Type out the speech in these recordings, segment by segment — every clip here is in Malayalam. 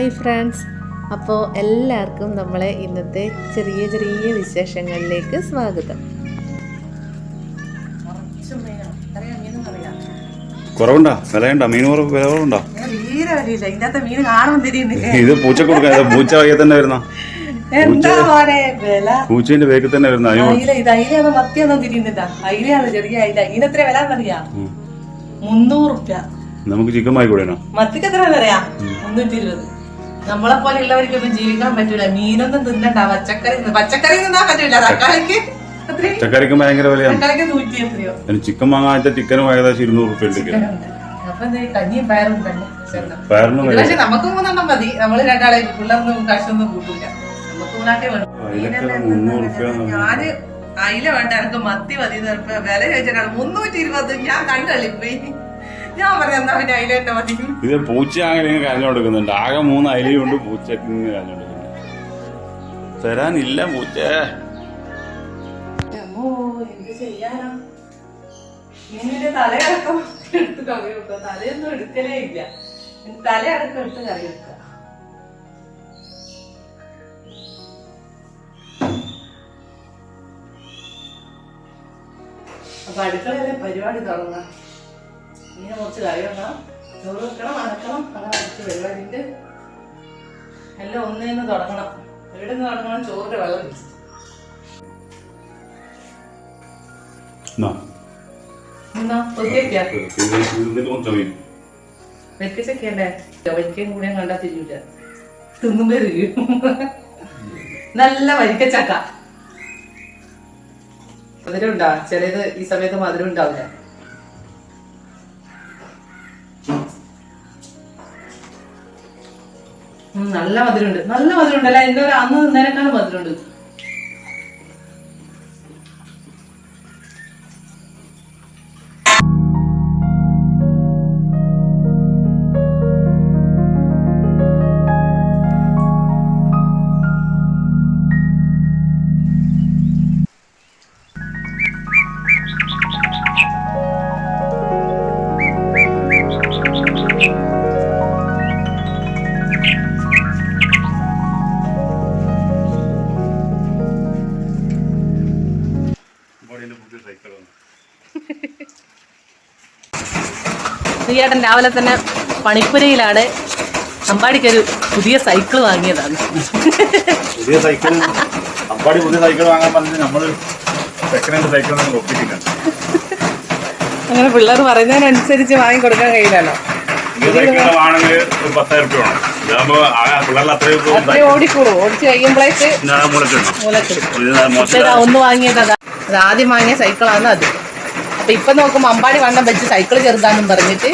Hi friends. അപ്പോൾ എല്ലാവർക്കും നമ്മളെ ഇന്നത്തെ ചെറിയ ചെറിയ വിശേഷങ്ങളിലേക്ക് സ്വാഗതം. കുറവുണ്ടോ? വിലയുണ്ടോ? മീൻ വില കുറവുണ്ടോ ഇത് പൂച്ച കൊടുക്കാൻ പൂച്ച വയ്യ തന്നെ വരുന്ന. പൂച്ചേന്റെ തന്നെ വരുന്ന നമുക്ക് ചിക്കൻ വാങ്ങിക്കൂടേനോ മത്തിക്ക് എത്ര അറിയാം മുന്നൂറ്റി ഇരുപത് നമ്മളെ പോലെ ഉള്ളവർക്കൊന്നും ജീവിക്കാൻ പറ്റൂല. മീനൊന്നും തിന്നണ്ട. പച്ചക്കറി പച്ചക്കറി തിന്നാൻ പറ്റൂല. തക്കാളിക്ക് പച്ചക്കറിക്ക് ഭയങ്കര വിലയാണ് ചിക്കൻ വാങ്ങാച്ച ചിക്കനും ഏകദേശം ഇരുന്നൂറ് റുപ്യ ഉണ്ട് കഞ്ഞിയും പയറും തന്നെ പക്ഷെ നമുക്ക് മൂന്നെണ്ണം മതി. നമ്മൾ രണ്ടാളെ പിള്ളേർന്നും കൂട്ടില്ല നമുക്ക് മൂന്നാട്ടേ വേണം. ഞാൻ അയില വേണ്ട. എനിക്ക് മത്തി മതി വില ചോദിച്ചാൽ മുന്നൂറ്റി ഇരുപത് ഞാൻ കണ്ടള്ളിപ്പോയി ഞാൻ എന്നാ പിന്നെ അയില തന്നെ മതി. ഇത് പൂച്ച അങ്ങനെ ഇങ്ങനെ കരഞ്ഞു കൊടുക്കുന്നുണ്ട്. ആകെ മൂന്ന് അയിലുണ്ട് പൂച്ചക്ക് ഇങ്ങനെ കരഞ്ഞു കൊടുക്കുന്നുണ്ട്. തരാനില്ല പൂച്ച. എന്ത് ചെയ്യാനാ? മീനിന്റെ തലയടക്കം എടുത്ത് കറി വെക്കുക. തലയൊന്നും എടുക്കലേ ഇല്ല. തലയടക്കം എടുത്ത് കറി വെക്കുക. അപ്പൊ അടുക്കളയിലെ പരിപാടി തുടങ്ങാം. മീനെ കുറച്ച് കറി വെക്കണം ചോറ് വെക്കണം അടക്കണം അങ്ങനെ കുറച്ച് വെള്ളം ഉണ്ട് എല്ലാം ഒന്നേന്ന് തുടങ്ങണം. എവിടെ നിന്ന് തുടങ്ങണം? ചോറിന്റെ വെള്ളം വരിക്കയും കൂടെ കണ്ടാ തിരിയൂല തിന്നുമ്പോ തിരിയും. നല്ല വരിക്കച്ചക്ക. മധുരം ഉണ്ടാ? ചിലത് ഈ സമയത്ത് മധുരം ഉണ്ടാവില്ല. നല്ല മധുരമുണ്ട്. നല്ല മധുരമുണ്ട്. അല്ല എന്റെ അന്ന് നിന്നേനേക്കാളും മധുരമുണ്ട്. ശ്രീയേട്ടൻ രാവിലെ തന്നെ പണിപ്പുരയിലാണ്. അമ്പാടിക്കൊരു പുതിയ സൈക്കിൾ വാങ്ങിയതാണ്. പുതിയ സൈക്കിൾ അമ്പാടി പുതിയ സൈക്കിൾ വാങ്ങാൻ പറഞ്ഞിട്ട് നമ്മൾ സെക്കൻഡ് ഹാൻഡ് സൈക്കിൾ ഒന്നും ഒപ്പിട്ടില്ല അങ്ങനെ പിള്ളേർ പറയുന്നതിനനുസരിച്ച് വാങ്ങി കൊടുക്കാൻ കഴിയില്ലല്ലോ. ഒരു ഓടിക്കൂടും. ഓടിച്ച് കഴിയുമ്പോഴേക്ക് ഒന്ന് വാങ്ങിയതാ അത് ആദ്യം വാങ്ങിയ സൈക്കിളാണ് അത്. അപ്പൊ ഇപ്പൊ നോക്കുമ്പോ അമ്പാടി വണ്ണം വെച്ച് സൈക്കിൾ ചെറുതാന്നും പറഞ്ഞിട്ട്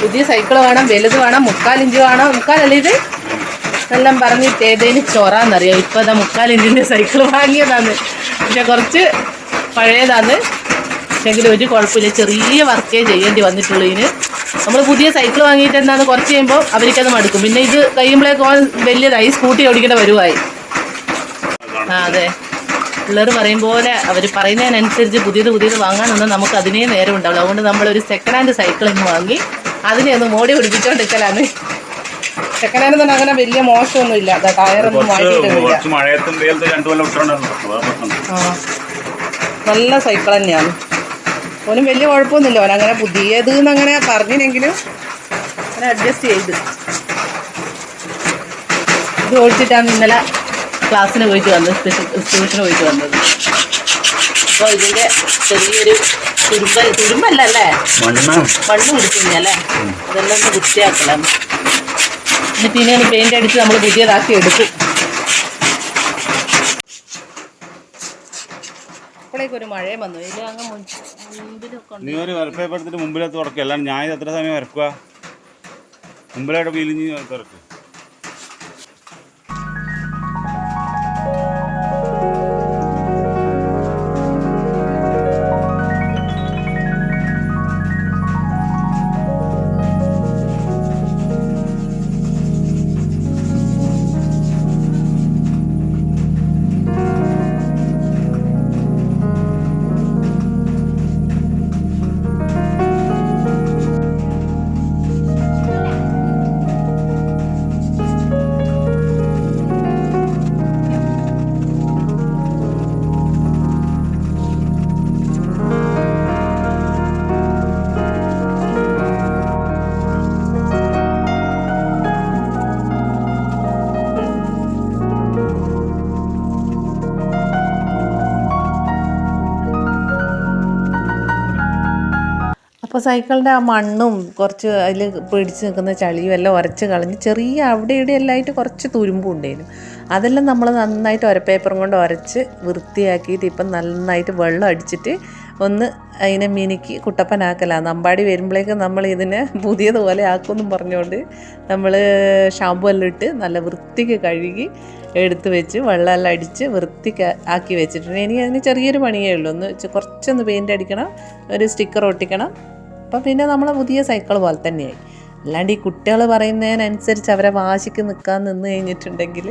പുതിയ സൈക്കിൾ വേണം വലുത് വേണം മുക്കാൽ ഇഞ്ച് വേണം? മുക്കാലല്ല ഇത്? എല്ലാം പറഞ്ഞിട്ട് ഏതേലും ചോറാന്നറിയാം? ഇപ്പൊ അതാ മുക്കാൽ ഇഞ്ചിന്റെ സൈക്കിൾ വാങ്ങിയതാണ്. പക്ഷെ കുറച്ച് പഴയതാണ്. പക്ഷെങ്കിൽ ഒരു കുഴപ്പമില്ല. ചെറിയ വർക്കേ ചെയ്യേണ്ടി വന്നിട്ടുള്ളൂ ഇതിന്. നമ്മൾ പുതിയ സൈക്കിൾ വാങ്ങിയിട്ട് എന്താണ് കുറച്ച് കഴിയുമ്പോൾ അവർക്കത് മടുക്കും. പിന്നെ ഇത് കഴിയുമ്പോഴേക്കും വലിയതായി സ്കൂട്ടി ഓടിക്കേണ്ട വരുവായി. ആ അതെ. പിള്ളേർ പറയും പോലെ അവർ പറയുന്നതിനനുസരിച്ച് പുതിയത് പുതിയത് വാങ്ങാനൊന്നും നമുക്ക് അതിനേ നേരം ഉണ്ടാവില്ല അതുകൊണ്ട് നമ്മളൊരു സെക്കൻഡ് ഹാൻഡ് സൈക്കിൾ ഒന്ന് വാങ്ങി അതിനെ ഒന്ന് മോടി പിടിപ്പിച്ചോണ്ടിരിക്കലാണ്. സെക്കൻഡ് ഹാൻഡ് തന്നെ അങ്ങനെ വലിയ മോശമൊന്നും ഇല്ല ടയറൊന്നും നല്ല സൈക്കിൾ തന്നെയാണ്. ഓനും വലിയ കുഴപ്പമൊന്നുമില്ല. ഓൻ അങ്ങനെ പുതിയത് എന്നങ്ങനെ പറഞ്ഞില്ലെങ്കിലും അങ്ങനെ അഡ്ജസ്റ്റ് ചെയ്ത്. ഇത് ഓടിച്ചിട്ടാണ് ഇന്നലെ ക്ലാസ്സിന് പോയിട്ട് വന്നത് സ്പെഷ്യൽ ട്യൂഷന് പോയിട്ട് വന്നത്. അപ്പോൾ ഇതിന്റെ ചെറിയൊരു തുരുമ്പ തുരുമ്പല്ല അല്ലേ മണ്ണ് പിടിച്ചില്ല അല്ലേ? അതെല്ലാം ഒന്ന് വൃത്തിയാക്കണം. എന്നിട്ട് ഇനി പെയിന്റ് അടിച്ച് നമ്മൾ പുതിയതാക്കി എടുക്കും. അപ്പോഴേക്കും ഒരു മഴയും വന്നു. ഇതിൽ അങ്ങ് മുൻപിലൊക്കെ ഉണ്ട്. നീ ഒരു മുമ്പിലത്ത് തുറക്കുക അല്ലാണ്ട് ഞാൻ ഇത് എത്ര സമയം വരക്കുക മുമ്പിലായിട്ട് വീലിഞ്ഞ് തുറക്കുക അപ്പോൾ സൈക്കിളിന്റെ ആ മണ്ണും കുറച്ച് അതിൽ പിടിച്ച് നിൽക്കുന്ന ചളിയും എല്ലാം ഉരച്ച് കളഞ്ഞ് ചെറിയ അവിടെ ഇവിടെ എല്ലാം ആയിട്ട് കുറച്ച് തുരുമ്പും ഉണ്ടായിരുന്നു. അതെല്ലാം നമ്മൾ നന്നായിട്ട് ഒരപ്പേപ്പറും കൊണ്ട് ഉരച്ച് വൃത്തിയാക്കിയിട്ട് ഇപ്പം നന്നായിട്ട് വെള്ളം അടിച്ചിട്ട് ഒന്ന് അതിനെ മിനുക്കി കുട്ടപ്പനാക്കലാണ് നമ്പാടി വരുമ്പോഴേക്കും നമ്മൾ ഇതിനെ പുതിയതുപോലെ ആക്കുമെന്നും പറഞ്ഞുകൊണ്ട് നമ്മൾ ഷാമ്പു എല്ലാം ഇട്ട് നല്ല വൃത്തിക്ക് കഴുകി എടുത്ത് വെച്ച് വെള്ളമെല്ലാം അടിച്ച് വൃത്തിക്ക് ആക്കി വെച്ചിട്ടുണ്ട്. ഇനി അതിന് ചെറിയൊരു പണിയേ ഉള്ളൂ. ഒന്ന് കുറച്ചൊന്ന് പെയിന്റ് അടിക്കണം ഒരു സ്റ്റിക്കർ ഒട്ടിക്കണം അപ്പം പിന്നെ നമ്മൾ പുതിയ സൈക്കിൾ പോലെ തന്നെയായി. അല്ലാണ്ട് ഈ കുട്ടികൾ പറയുന്നതിനനുസരിച്ച് അവരെ വാശിക്ക് നിൽക്കാൻ നിന്ന് കഴിഞ്ഞിട്ടുണ്ടെങ്കിൽ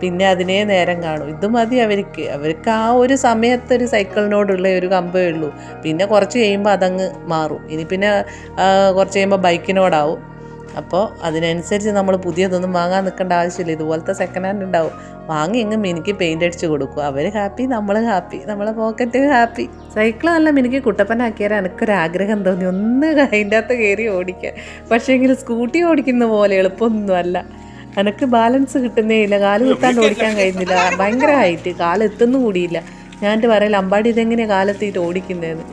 പിന്നെ അതിനേ നേരം കാണും. ഇത് മതി അവർക്ക്. അവർക്ക് ആ ഒരു സമയത്ത് ഒരു സൈക്കിളിനോടുള്ള ഒരു കമ്പേ ഉള്ളൂ. പിന്നെ കുറച്ച് കഴിയുമ്പോൾ അതങ്ങ് മാറും. ഇനി പിന്നെ കുറച്ച് കഴിയുമ്പോൾ ബൈക്കിനോടാവും അപ്പോൾ അതിനനുസരിച്ച് നമ്മൾ പുതിയതൊന്നും വാങ്ങാൻ നിൽക്കേണ്ട ആവശ്യമില്ല. ഇതുപോലത്തെ സെക്കൻഡ് ഹാൻഡ് ഉണ്ടാവും. വാങ്ങി എങ്ങും മിനിക്ക് പെയിന്റ് അടിച്ച് കൊടുക്കും. അവർ ഹാപ്പി നമ്മൾ ഹാപ്പി നമ്മളെ പോക്കറ്റ് ഹാപ്പി സൈക്കിൾ നല്ല മിനിക്ക് കുട്ടപ്പനാക്കിയാൽ എനിക്കൊരാഗ്രഹം തോന്നി. ഒന്ന് അതിന്റെ അകത്ത് കയറി ഓടിക്കാൻ. പക്ഷേങ്കിൽ സ്കൂട്ടി ഓടിക്കുന്ന പോലെ എളുപ്പമൊന്നുമല്ല. എനിക്ക് ബാലൻസ് കിട്ടുന്നേ ഇല്ല. കാൽ കുത്താണ്ട് ഓടിക്കാൻ കഴിയുന്നില്ല. ഭയങ്കര ഹൈറ്റ് കാൽ എത്തുന്നു കൂടിയില്ല. ഞാൻ എന്റെ പറയല അമ്പാടി ഇതെങ്ങനെയാണ് കാലെത്തിയിട്ട് ഓടിക്കുന്നതെന്ന്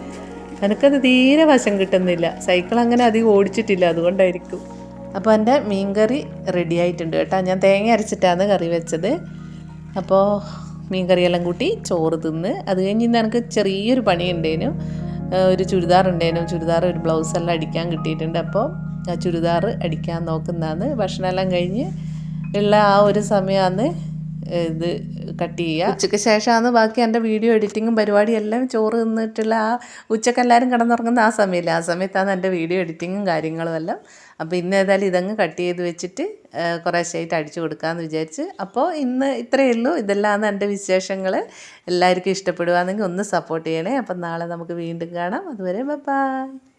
എനിക്കത് തീരെ വശം കിട്ടുന്നില്ല. സൈക്കിൾ അങ്ങനെ അധികം ഓടിച്ചിട്ടില്ല. അതുകൊണ്ടായിരിക്കും. അപ്പോൾ എന്റെ മീൻകറി റെഡി ആയിട്ടുണ്ട് കേട്ടോ. ഞാൻ തേങ്ങ അരച്ചിട്ടാണ് കറി വെച്ചത്. അപ്പോൾ മീൻകറിയെല്ലാം കൂട്ടി ചോറ് തിന്ന് അത് കഴിഞ്ഞ് ഇന്ന് എനിക്ക് ചെറിയൊരു പണി ഉണ്ടേനു ഒരു ചുരിദാർ ഉണ്ടേനു. ചുരിദാർ ഒരു ബ്ലൗസ് എല്ലാം അടിക്കാൻ കിട്ടിയിട്ടുണ്ട്. അപ്പോൾ ആ ചുരിദാർ അടിക്കാൻ നോക്കുന്നതാണ്. ഭക്ഷണമെല്ലാം കഴിഞ്ഞ് ഉള്ള ആ ഒരു സമയമാണ് ഇത് കട്ട് ചെയ്യുക. ഉച്ചയ്ക്ക് ശേഷമാണ് ബാക്കി എന്റെ വീഡിയോ എഡിറ്റിങ്ങും പരിപാടിയെല്ലാം ചോറ് തിന്നിട്ടുള്ള ആ ഉച്ചയ്ക്ക് എല്ലാവരും കിടന്നുറങ്ങുന്ന ആ സമയമില്ല? ആ സമയത്താണ് എന്റെ വീഡിയോ എഡിറ്റിങ്ങും കാര്യങ്ങളും എല്ലാം. അപ്പോൾ ഇന്ന് ഏതായാലും ഇതങ്ങ് കട്ട് ചെയ്ത് വെച്ചിട്ട് കുറേശ്ശായിട്ട് അടിച്ചു കൊടുക്കാമെന്ന് വിചാരിച്ച്. അപ്പോൾ ഇന്ന് ഇത്രയേ ഉള്ളൂ. ഇതെല്ലാമാണ് എന്റെ വിശേഷങ്ങൾ എല്ലാവർക്കും ഇഷ്ടപ്പെടുകയാണെങ്കിൽ ഒന്ന് സപ്പോർട്ട് ചെയ്യണേ. അപ്പം നാളെ നമുക്ക് വീണ്ടും കാണാം. അതുവരെ ബൈ.